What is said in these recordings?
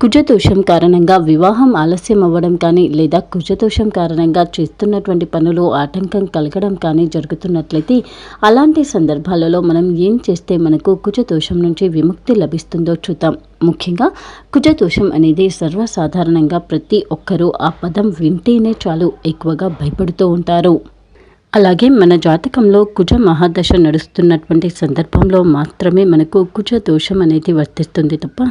కుజదోషం కారణంగా వివాహం ఆలస్యం అవ్వడం కానీ లేదా కుజదోషం కారణంగా చేస్తున్నటువంటి పనులు ఆటంకం కలగడం కానీ జరుగుతున్నట్లయితే అలాంటి సందర్భాలలో మనం ఏం చేస్తే మనకు కుజదోషం నుంచి విముక్తి లభిస్తుందో చూద్దాం. ముఖ్యంగా కుజదోషం అనేది సర్వసాధారణంగా ప్రతి ఒక్కరూ ఆ పదం వింటేనే చాలు ఎక్కువగా భయపడుతూ ఉంటారు. అలాగే మన జాతకంలో కుజ మహాదశ నడుస్తున్నటువంటి సందర్భంలో మాత్రమే మనకు కుజ దోషం అనేది వర్తిస్తుంది తప్ప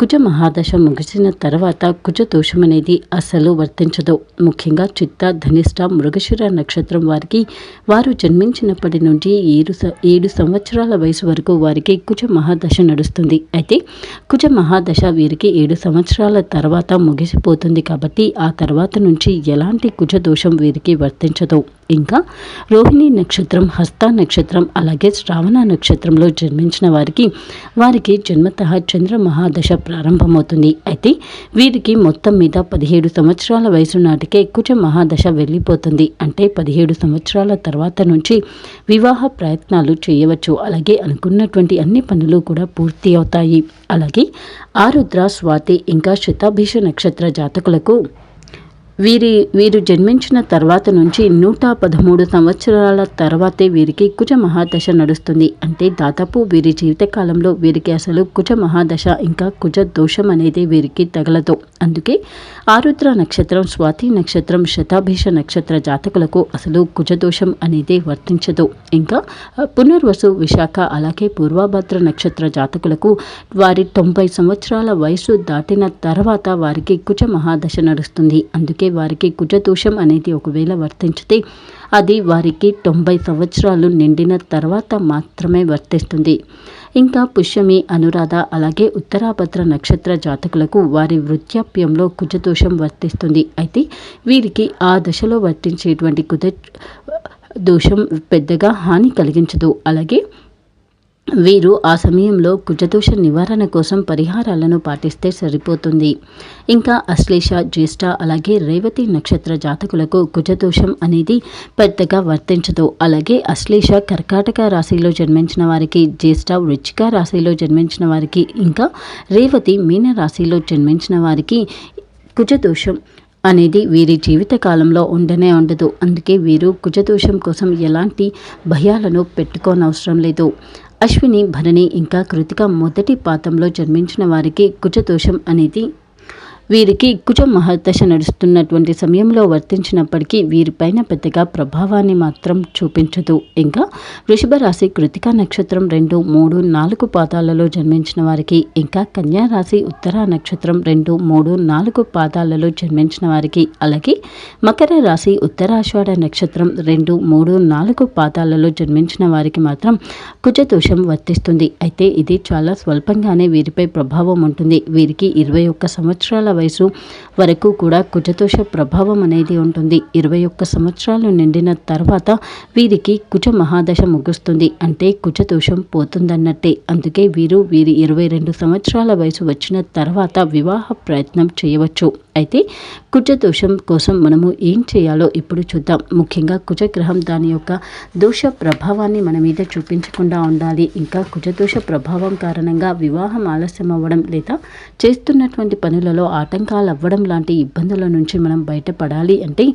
కుజ మహాదశ ముగిసిన తర్వాత కుజ దోషం అనేది అసలు వర్తించదు. ముఖ్యంగా చిత్త ధనిష్ట మృగశిర నక్షత్రం వారికి వారు జన్మించినప్పటి నుండి ఏడు ఏడు సంవత్సరాల వయసు వరకు వారికి కుజ మహాదశ నడుస్తుంది. అయితే కుజ మహాదశ వీరికి ఏడు సంవత్సరాల తర్వాత ముగిసిపోతుంది కాబట్టి ఆ తర్వాత నుంచి ఎలాంటి కుజ దోషం వీరికి వర్తించదు. ఇంకా రోహిణి నక్షత్రం హస్త నక్షత్రం అలాగే శ్రావణ నక్షత్రంలో జన్మించిన వారికి వారికి జన్మత చంద్ర మహాదశ ప్రారంభమవుతుంది. అయితే వీరికి మొత్తం మీద పదిహేడు సంవత్సరాల వయసు నాటికే కుచ మహాదశ వెళ్ళిపోతుంది. అంటే పదిహేడు సంవత్సరాల తర్వాత నుంచి వివాహ ప్రయత్నాలు చేయవచ్చు. అలాగే అనుకున్నటువంటి అన్ని పనులు కూడా పూర్తి అవుతాయి. అలాగే ఆరుద్ర స్వాతి ఇంకా శతాభిష నక్షత్ర జాతకులకు వీరి వీరు జన్మించిన తర్వాత నుంచి నూట పదమూడు సంవత్సరాల తర్వాతే వీరికి కుజ మహాదశ నడుస్తుంది. అంటే దాదాపు వీరి జీవితకాలంలో వీరికి అసలు కుజ మహాదశ ఇంకా కుజ దోషం అనేది వీరికి తగలదు. అందుకే ఆరుద్ర నక్షత్రం స్వాతి నక్షత్రం శతాభిష నక్షత్ర జాతకులకు అసలు కుజదోషం అనేది వర్తించదు. ఇంకా పునర్వసు విశాఖ అలాగే పూర్వభద్ర నక్షత్ర జాతకులకు వారి తొంభై సంవత్సరాల వయసు దాటిన తర్వాత వారికి కుజ మహాదశ నడుస్తుంది. అందుకే అందుకే వారికి కుజదోషం అనేది ఒకవేళ వర్తించితే అది వారికి తొంభై సంవత్సరాలు నిండిన తర్వాత మాత్రమే వర్తిస్తుంది. ఇంకా పుష్యమి అనురాధ అలాగే ఉత్తరాభద్ర నక్షత్ర జాతకులకు వారి వృద్ధాప్యంలో కుజదోషం వర్తిస్తుంది. అయితే వీరికి ఆ దశలో వర్తించేటువంటి కుజ దోషం పెద్దగా హాని కలిగించదు. అలాగే వీరు ఆ సమయంలో కుజదోష నివారణ కోసం పరిహారాలను పాటిస్తే సరిపోతుంది. ఇంకా అశ్లేష జ్యేష్ఠ అలాగే రేవతి నక్షత్ర జాతకులకు కుజదోషం అనేది పెద్దగా వర్తించదు. అలాగే అశ్లేష కర్కాటక రాశిలో జన్మించిన వారికి జ్యేష్ఠ వృచ్చిక రాశిలో జన్మించిన వారికి ఇంకా రేవతి మీన రాశిలో జన్మించిన వారికి కుజదోషం అనేది వీరి జీవితకాలంలో ఉండనే ఉండదు. అందుకే వీరు కుజదోషం కోసం ఎలాంటి భయాలను పెట్టుకోనవసరం లేదు. అశ్విని భరణి ఇంకా కృతిక మొదటి పాతంలో జన్మించిన వారికి కుజదోషం అనేది వీరికి కుజ మహర్దశ నడుస్తున్నటువంటి సమయంలో వర్తించినప్పటికీ వీరిపైన పెద్దగా ప్రభావాన్ని మాత్రం చూపించదు. ఇంకా వృషభ రాశి కృతికా నక్షత్రం రెండు మూడు నాలుగు పాదాలలో జన్మించిన వారికి ఇంకా కన్యా రాశి ఉత్తర నక్షత్రం రెండు మూడు నాలుగు పాదాలలో జన్మించిన వారికి అలాగే మకర రాశి ఉత్తరాషాఢ నక్షత్రం రెండు మూడు నాలుగు పాదాలలో జన్మించిన వారికి మాత్రం కుజదోషం వర్తిస్తుంది. అయితే ఇది చాలా స్వల్పంగానే వీరిపై ప్రభావం ఉంటుంది. వీరికి ఇరవై ఒక్క సంవత్సరాల వయసు వరకు కూడా కుజదోష ప్రభావం అనేది ఉంటుంది. ఇరవై ఒక్క సంవత్సరాలు నిండిన తర్వాత వీరికి కుజ మహాదశ ముగుస్తుంది. అంటే కుజదోషం పోతుందన్నట్టే. అందుకే వీరు వీరి ఇరవై రెండు సంవత్సరాల వయసు వచ్చిన తర్వాత వివాహ ప్రయత్నం చేయవచ్చు. అయితే కుజదోషం కోసం మనము ఏం చేయాలో ఇప్పుడు చూద్దాం. ముఖ్యంగా కుజగ్రహం దాని యొక్క దోష ప్రభావాన్ని మన మీద చూపించకుండా ఉండాలి. ఇంకా కుజదోష ప్రభావం కారణంగా వివాహం ఆలస్యం అవ్వడం లేదా చేస్తున్నటువంటి పనులలో ఆటంకాలు అవ్వడం లాంటి ఇబ్బందుల నుంచి మనం బయటపడాలి అంటే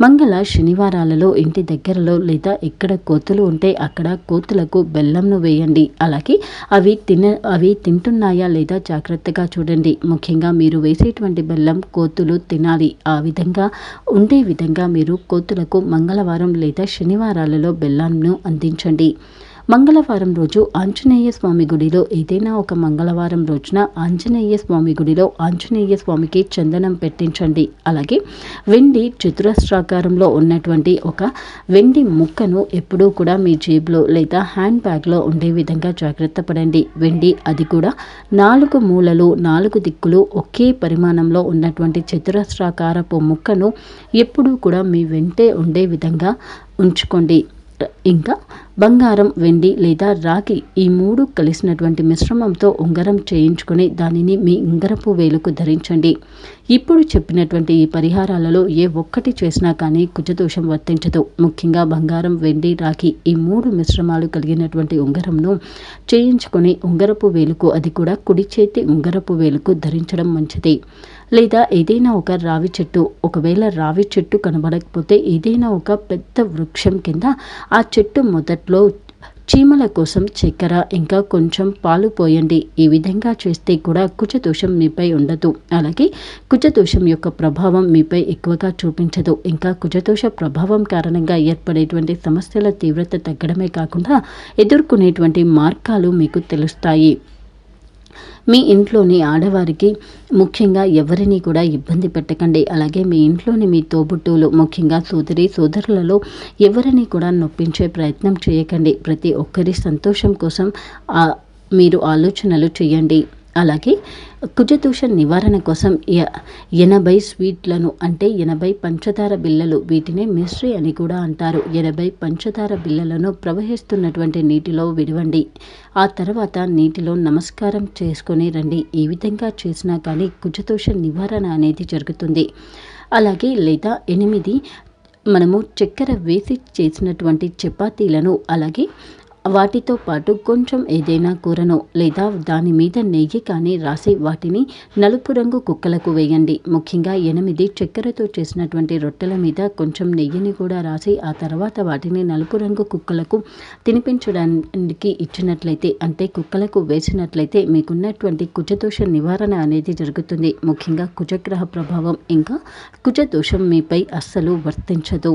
మంగళ శనివారాలలో ఇంటి దగ్గరలో లేదా ఎక్కడ కోతులు ఉంటే అక్కడ కోతులకు బెల్లంను వేయండి. అలాగే అవి తిన అవి తింటున్నాయా లేదా జాగ్రత్తగా చూడండి. ముఖ్యంగా మీరు వేసేటువంటి బెల్లం కోతులు తినాలి. ఆ విధంగా ఉండే విధంగా మీరు కోతులకు మంగళవారం లేదా శనివారాలలో బెల్లాన్ని అందించండి. మంగళవారం రోజు ఆంజనేయ స్వామి గుడిలో ఏదైనా ఒక మంగళవారం రోజున ఆంజనేయ స్వామి గుడిలో ఆంజనేయ స్వామికి చందనం పెట్టించండి. అలాగే వెండి చతురస్రాకారంలో ఉన్నటువంటి ఒక వెండి ముక్కను ఎప్పుడూ కూడా మీ జేబులో లేదా హ్యాండ్ బ్యాగ్లో ఉండే విధంగా జాగ్రత్త పడండి. వెండి అది కూడా నాలుగు మూలలు నాలుగు దిక్కులు ఒకే పరిమాణంలో ఉన్నటువంటి చతురస్రాకారపు ముక్కను ఎప్పుడూ కూడా మీ వెంటే ఉండే విధంగా ఉంచుకోండి. ఇంకా బంగారం వెండి లేదా రాగి ఈ మూడు కలిసినటువంటి మిశ్రమంతో ఉంగరం చేయించుకొని దానిని మీ ఉంగరపు వేలుకు ధరించండి. ఇప్పుడు చెప్పినటువంటి ఈ పరిహారాలలో ఏ ఒక్కటి చేసినా కానీ కుజదోషం వర్తించదు. ముఖ్యంగా బంగారం వెండి రాగి ఈ మూడు మిశ్రమాలు కలిగినటువంటి ఉంగరంను చేయించుకొని ఉంగరపు వేలుకు అది కూడా కుడి చేతి ఉంగరపు వేలుకు ధరించడం మంచిది. లేదా ఏదైనా ఒక రావి చెట్టు ఒకవేళ రావి చెట్టు కనబడకపోతే ఏదైనా ఒక పెద్ద వృక్షం కింద ఆ చెట్టు మొదట్లో చీమల కోసం చక్కెర ఇంకా కొంచెం పాలు పోయండి. ఈ విధంగా చేస్తే కూడా కుచదోషం మీపై ఉండదు. అలాగే కుచదోషం యొక్క ప్రభావం మీపై ఎక్కువగా చూపించదు. ఇంకా కుచదోష ప్రభావం కారణంగా ఏర్పడేటువంటి సమస్యల తీవ్రత తగ్గడమే కాకుండా ఎదుర్కొనేటువంటి మార్గాలు మీకు తెలుస్తాయి. మీ ఇంట్లోని ఆడవారికి ముఖ్యంగా ఎవరిని కూడా ఇబ్బంది పెట్టకండి. అలాగే మీ ఇంట్లోని మీ తోబుట్టువులు ముఖ్యంగా సోదరి సోదరులలో ఎవరిని కూడా నొప్పించే ప్రయత్నం చేయకండి. ప్రతి ఒక్కరి సంతోషం కోసం మీరు ఆలోచనలు చేయండి. అలాగే కుజదోష నివారణ కోసం ఎనభై స్వీట్లను అంటే ఎనభై పంచదార బిళ్ళలు వీటినే మిశ్రీ అని కూడా అంటారు. ఎనభై పంచదార బిళ్ళలను ప్రవహిస్తున్నటువంటి నీటిలో విడవండి. ఆ తర్వాత నీటిలో నమస్కారం చేసుకొని రండి. ఈ విధంగా చేసినా కానీ కుజదోష నివారణ అనేది జరుగుతుంది. అలాగే లేదా ఎనిమిది మనము చక్కెర వేసి చేసినటువంటి చపాతీలను అలాగే వాటితో పాటు కొంచెం ఏదైనా కూరను లేదా దాని మీద నెయ్యి కానీ రాసి వాటిని నలుపు రంగు కుక్కలకు వేయండి. ముఖ్యంగా ఎనిమిది చక్కెరతో చేసినటువంటి రొట్టెల మీద కొంచెం నెయ్యిని కూడా రాసి ఆ తర్వాత వాటిని నలుపు రంగు కుక్కలకు తినిపించడానికి ఇచ్చినట్లయితే అంటే కుక్కలకు వేసినట్లయితే మీకున్నటువంటి కుజదోష నివారణ అనేది జరుగుతుంది. ముఖ్యంగా కుజగ్రహ ప్రభావం ఇంకా కుజదోషం మీపై అస్సలు వర్తించదు.